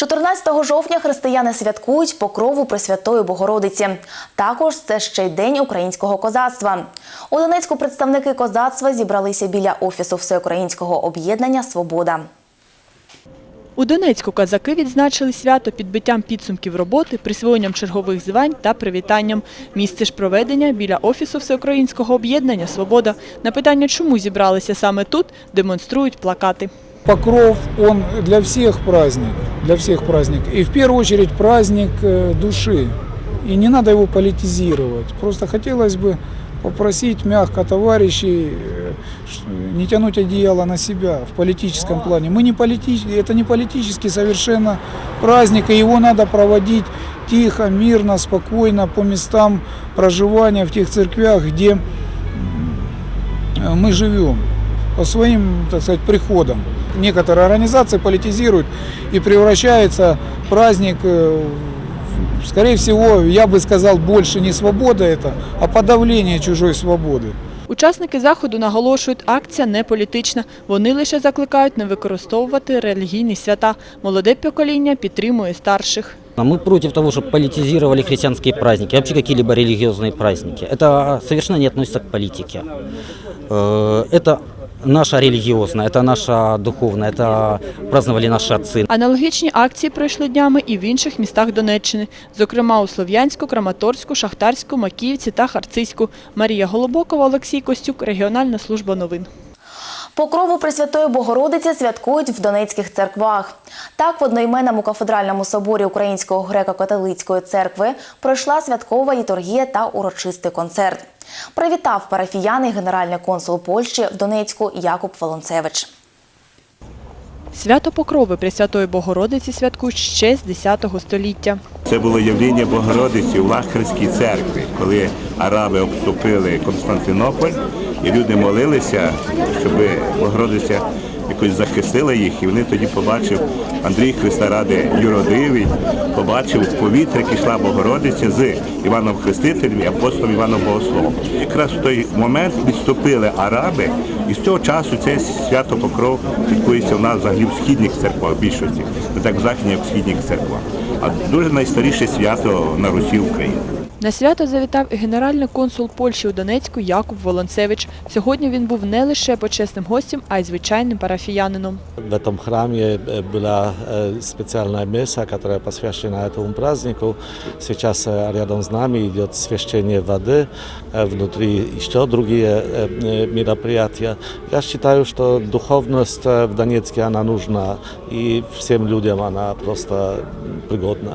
14 жовтня християни святкують покрову Пресвятої Богородиці. Також це ще й день українського козацтва. У Донецьку представники козацтва зібралися біля офісу Всеукраїнського об'єднання Свобода. У Донецьку козаки відзначили свято підбиттям підсумків роботи, присвоєнням чергових звань та привітанням. Місце ж проведення біля офісу Всеукраїнського об'єднання Свобода. На питання, чому зібралися саме тут, демонструють плакати. Покров, он для всех праздник, для всех праздник. И в первую очередь праздник э, души. И не надо его политизировать. Просто хотелось бы попросить мягко товарищей э, не тянуть одеяло на себя в политическом плане. Мы не политич... Это не политический совершенно праздник, и его надо проводить тихо, мирно, спокойно, по местам проживания, в тех церквях, где э, мы живем по своим, так сказать, приходам. Некоторые организации политизируют и превращается праздник, э, в- скорее всего, я бы сказал, больше не свобода это, а подавление чужой свободы. Учасники заходу наголошують, акція не політична. Вони лише закликають не використовувати релігійні свята. Молоде покоління підтримує старших. А Мы против того, чтобы политизировали христианские праздники, вообще какие-либо религиозные праздники. Это совершенно не относится к политике. Э, Это наша религиозная, это наша духовная, это праздновали наши отцы. Аналогічні акції пройшли днями і в інших містах Донеччини, зокрема у Слов'янську, Краматорську, Шахтарську, Макіївці та Харцизьку. Марія Голобокова, Олексій Костюк, Регіональна служба новин. Покрову Пресвятої Богородиці святкують в донецьких церквах. Так, в одноіменному кафедральному соборі Української греко-католицької церкви пройшла святкова літургія та урочистий концерт. Привітав парафіяни генеральний консул Польщі в Донецьку Якуб Волонцевич. Свято Покрови Пресвятої Богородиці святкують ще з X століття. Це було явлення Богородиці в Лахарській церкві, коли араби обступили Константинополь, і люди молилися, щоб Богородиця якось захистила їх, і вони тоді побачив Андрій Христа Ради Юродивий, побачив повітря, як йшла Богородиця з Іваном Хрестителем і апостолом Іваном Богословом. Якраз в той момент відступили араби, і з цього часу це свято Покров святкується в нас взагалі в східних церквах більшості, не так в західних, в східних церквах. А дуже найстаріше свято на Русі України. На свято завітав і генеральний консул Польщі у Донецьку Якуб Волонцевич. Сьогодні він був не лише почесним гостем, а й звичайним парафіянином. В этом храме э, была э, специальная месса, которая посвящена этому празднику. Сейчас э, рядом с нами идет священие воды, э, внутри еще другие э, э, мероприятия. Я считаю, что духовность э, в Донецке она нужна, и всем людям она просто пригодна.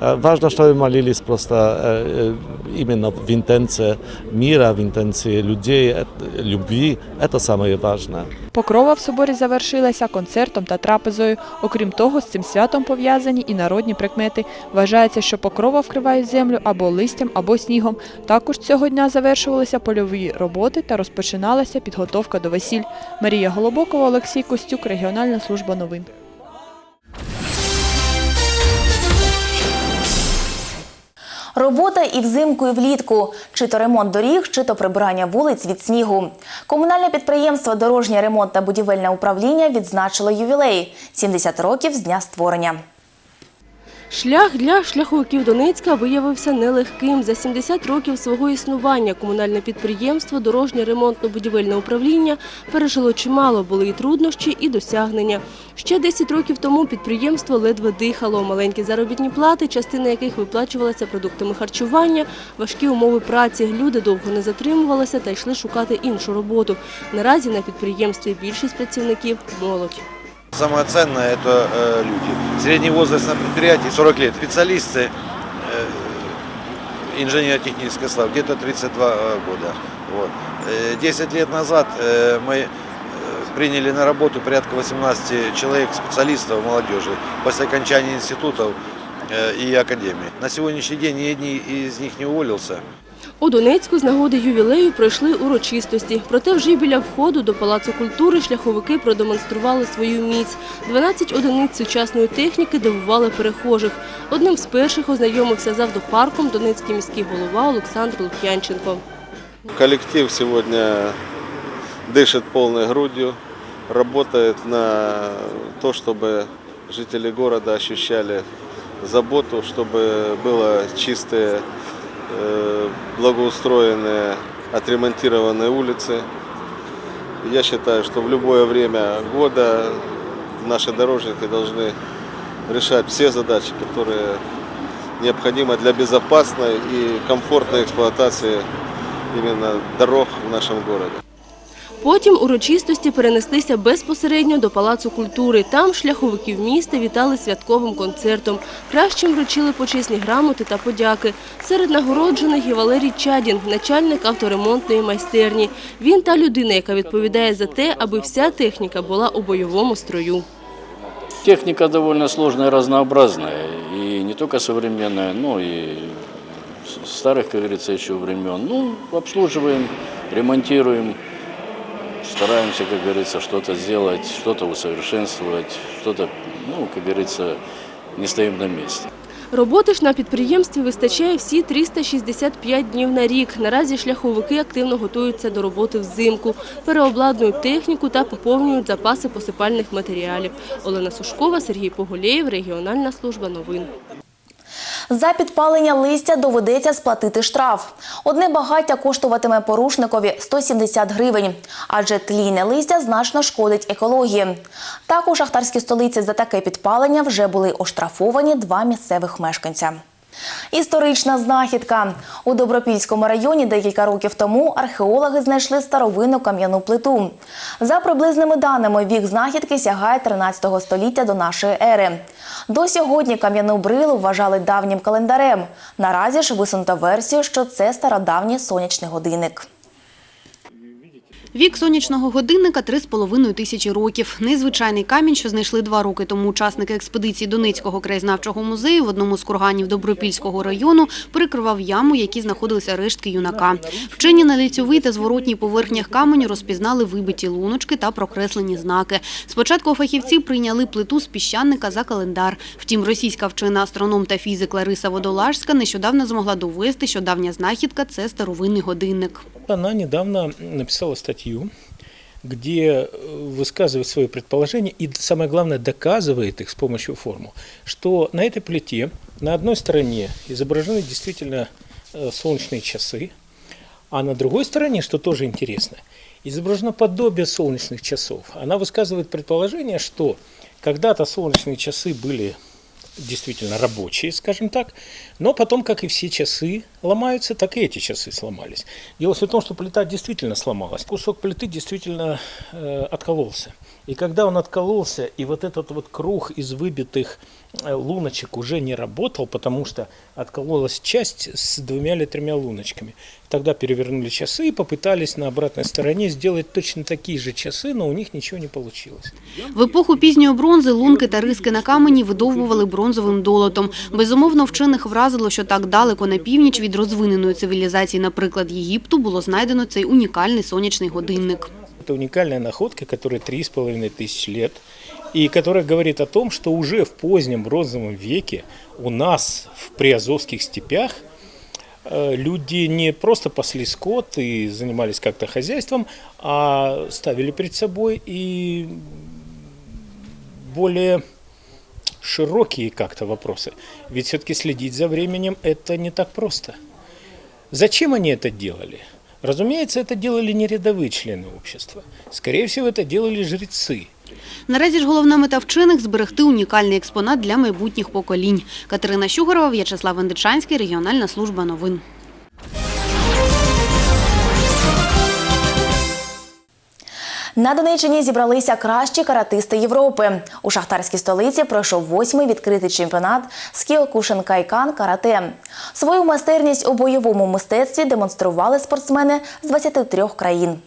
Э, Важно, чтобы мы молились просто э, э, именно в интенции мира, в интенции людей, э, любви. Это самое важное. Покрова в соборі завершилася концертом та трапезою. Окрім того, з цим святом пов'язані і народні прикмети. Вважається, що покрова вкриває землю або листям, або снігом. Також цього дня завершувалися польові роботи та розпочиналася підготовка до весіль. Марія Голобокова, Олексій Костюк, Регіональна служба новин. Робота і взимку, і влітку. Чи то ремонт доріг, чи то прибирання вулиць від снігу. Комунальне підприємство Дорожнє ремонт та будівельне управління відзначило ювілей – 70 років з дня створення. Шлях для шляховиків Донецька виявився нелегким. За 70 років свого існування комунальне підприємство Дорожнє ремонтно-будівельне управління пережило чимало, були і труднощі, і досягнення. Ще 10 років тому підприємство ледве дихало. Маленькі заробітні плати, частина яких виплачувалася продуктами харчування, важкі умови праці. Люди довго не затримувалися та йшли шукати іншу роботу. Наразі на підприємстві більшість працівників – молодь. Самое ценное – это э, люди. Средний возраст на предприятии 40 лет. Специалисты э, инженерно-технического склада где-то 32 э, года. Вот. Э, 10 лет назад э, мы э, приняли на работу порядка 18 человек, специалистов, молодежи, после окончания институтов э, и академии. На сегодняшний день ни один из них не уволился. У Донецьку з нагоди ювілею пройшли урочистості. Проте вже біля входу до Палацу культури шляховики продемонстрували свою міць. 12 одиниць сучасної техніки дивували перехожих. Одним з перших ознайомився з автопарком донецький міський голова Олександр Лук'янченко. Коллектив сегодня дышит полной грудью, работает на то, чтобы жители города ощущали заботу, чтобы было чистые, э, Благоустроенные, отремонтированные улицы. Я считаю, что в любое время года наши дорожники должны решать все задачи, которые необходимы для безопасной и комфортной эксплуатации именно дорог в нашем городе. Потім урочистості перенеслися безпосередньо до Палацу культури. Там шляховиків міста вітали святковим концертом. Кращим вручили почесні грамоти та подяки. Серед нагороджених і Валерій Чадін, начальник авторемонтної майстерні. Він та людина, яка відповідає за те, аби вся техніка була у бойовому строю. Техника довольно сложная и разнообразная, и не только современная, но и с- старых, как говорится, еще времен. Ну, обслуживаем, ремонтируем, стараемся, как говорится, что-то сделать, что-то усовершенствовать, что-то, ну, как говорится, не стоим на месте. Роботи ж на підприємстві вистачає всі 365 днів на рік. Наразі шляховики активно готуються до роботи взимку, переобладнують техніку та поповнюють запаси посипальних матеріалів. Олена Сушкова, Сергій Поголєєв, регіональна служба новин. За підпалення листя доведеться сплатити штраф. Одне багаття коштуватиме порушникові 170 гривень, адже тлійне листя значно шкодить екології. Так у шахтарській столиці за таке підпалення вже були оштрафовані два місцевих мешканця. Історична знахідка. У Добропільському районі декілька років тому археологи знайшли старовинну кам'яну плиту. За приблизними даними, вік знахідки сягає 13 століття до нашої ери. До сьогодні кам'яну брилу вважали давнім календарем. Наразі ж висунута версію, що це стародавній сонячний годинник. Вік сонячного годинника 3,5 тисячі років. Незвичайний камінь, що знайшли два роки тому учасники експедиції Донецького краєзнавчого музею в одному з курганів Добропільського району перекривав яму, в якій знаходилися рештки юнака. Вчені на лицьовій та зворотній поверхнях каменю розпізнали вибиті луночки та прокреслені знаки. Спочатку фахівці прийняли плиту з піщаника за календар. Втім, російська вчена астроном та фізик Лариса Водолажська нещодавно змогла довести, що давня знахідка – це старовинний годинник. Она недавно написала статью, где э, высказывает свои предположения и, самое главное, доказывает их с помощью формул, что на этой плите на одной стороне изображены действительно э, солнечные часы, а на другой стороне, что тоже интересно, изображено подобие солнечных часов. Она высказывает предположение, что когда-то солнечные часы были действительно рабочие, скажем так, но потом, как и все часы ломаются, так и эти часы сломались. Дело все в том, что плита действительно сломалась. Кусок плиты действительно э, откололся. И когда он откололся, и вот этот вот круг из выбитых э, луночек уже не работал, потому что откололась часть с двумя или тремя луночками. Тогда перевернули часы и попытались на обратной стороне сделать точно такие же часы, но у них ничего не получилось. В епоху пізньої бронзи лунки та риски на камені видовбували бронзовим долотом. Безумовно, вчених вразило, що так далеко на північ від розвиненої цивілізації, наприклад, Єгипту, було знайдено цей унікальний сонячний годинник. Это уникальная находка, которая 3,5 тысяч лет, и которая говорит о том, что уже в позднем бронзовом веке у нас в приазовских степях э, люди не просто пасли скот и занимались как-то хозяйством, а ставили перед собой и более широкие как-то вопросы. Ведь все-таки следить за временем это не так просто. Зачем они это делали? Разумеется, это делали не рядовые члены общества. Скорее всего, это делали жрецы. Наразі ж головна мета вчених – зберегти унікальний експонат для майбутніх поколінь. Катерина Щугарова, В'ячеслав Андичанський, регіональна служба новин. На Донеччині зібралися кращі каратисти Європи. У шахтарській столиці пройшов восьмий відкритий чемпіонат з Кіокушин Кайкан карате. Свою майстерність у бойовому мистецтві демонстрували спортсмени з 23 країн.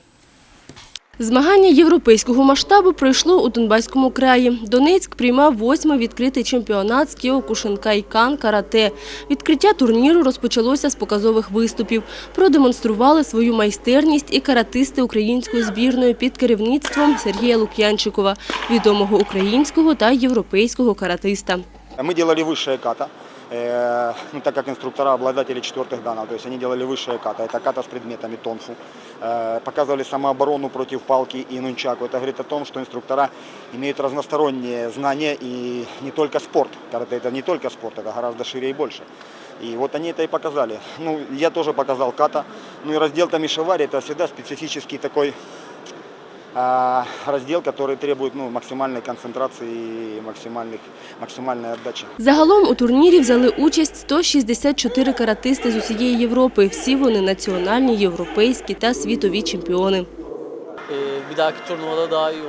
Змагання європейського масштабу пройшло у Донбаському краї. Донецьк приймав восьмий відкритий чемпіонат з Кіокушинкай-кан карате. Відкриття турніру розпочалося з показових виступів. Продемонстрували свою майстерність і каратисти української збірної під керівництвом Сергія Лук'янчикова, відомого українського та європейського каратиста. Мы делали высшее ката. э, ну, так как инструктора обладатели четвертых данных, то есть они делали высшие ката, это ката с предметами тонфу, Э, показывали самооборону против палки и нунчаку. Это говорит о том, что инструктора имеют разносторонние знания и не только спорт. Карате это не только спорт, это гораздо шире и больше. И вот они это и показали. Ну, я тоже показал ката. Ну и раздел Тамишевари это всегда специфический такой а, раздел, который требует ну, максимальной концентрации и максимальных, максимальной отдачи. Загалом у турнірі взяли участь 164 каратисти з усієї Європи. Всі вони національні, європейські та світові чемпіони.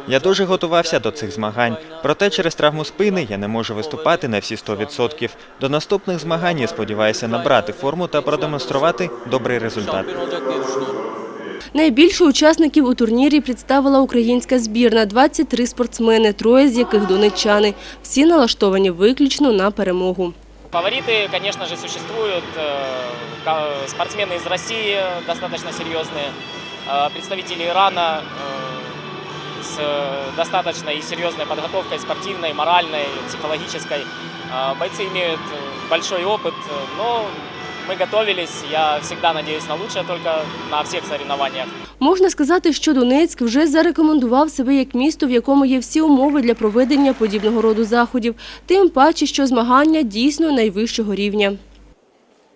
Я дуже готувався до цих змагань. Проте через травму спини я не можу виступати на всі 100%. До наступних змагань я сподіваюся набрати форму та продемонструвати добрий результат. Найбільше учасників у турнірі представила українська збірна – 23 спортсмени, троє з яких донеччани. Всі налаштовані виключно на перемогу. Фавориты, конечно же, существуют. Э, ка- Спортсмены из России достаточно серьезные, э, представители Ирана э, с э, достаточно и серьезной подготовкой спортивной, моральной, психологической. Э, Бойцы имеют э, большой опыт, э, но мы готовились. Я всегда надеюсь на лучшее только на всех соревнованиях. Можна сказати, що Донецьк вже зарекомендував себе як місто, в якому є всі умови для проведення подібного роду заходів. Тим паче, що змагання дійсно найвищого рівня.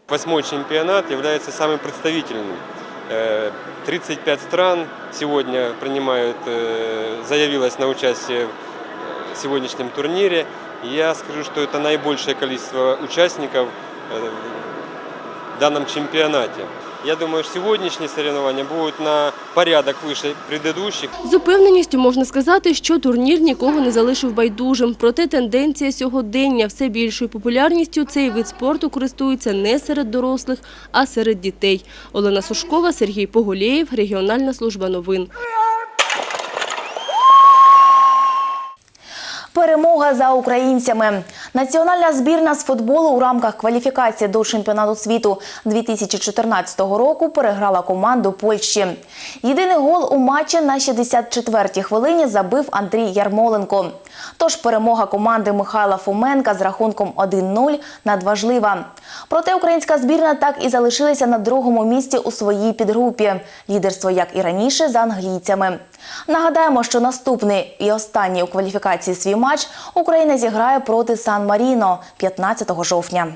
Восьмой чемпионат является самым представительным. Э, 35 стран сегодня принимают, э, заявилось на участие в сегодняшнем турнире. Я скажу, что это наибольшее количество участников э, в данном чемпионате. Я думаю, что сегодняшние соревнования будут на порядок выше предыдущих. З упевненістю можна сказати, що турнір нікого не залишив байдужим. Проте тенденція сьогодення все більшою популярністю цей вид спорту користується не серед дорослих, а серед дітей. Олена Сушкова, Сергій Поголєєв, Регіональна служба новин. Перемога за українцями. Національна збірна з футболу у рамках кваліфікації до чемпіонату світу 2014 року переграла команду Польщі. Єдиний гол у матчі на 64-й хвилині забив Андрій Ярмоленко. Тож перемога команди Михайла Фоменка з рахунком 1-0 надважлива. Проте українська збірна так і залишилася на другому місці у своїй підгрупі. Лідерство, як і раніше, за англійцями. Нагадаємо, що наступний і останній у кваліфікації свій матч Україна зіграє проти Сан-Маріно 15 жовтня.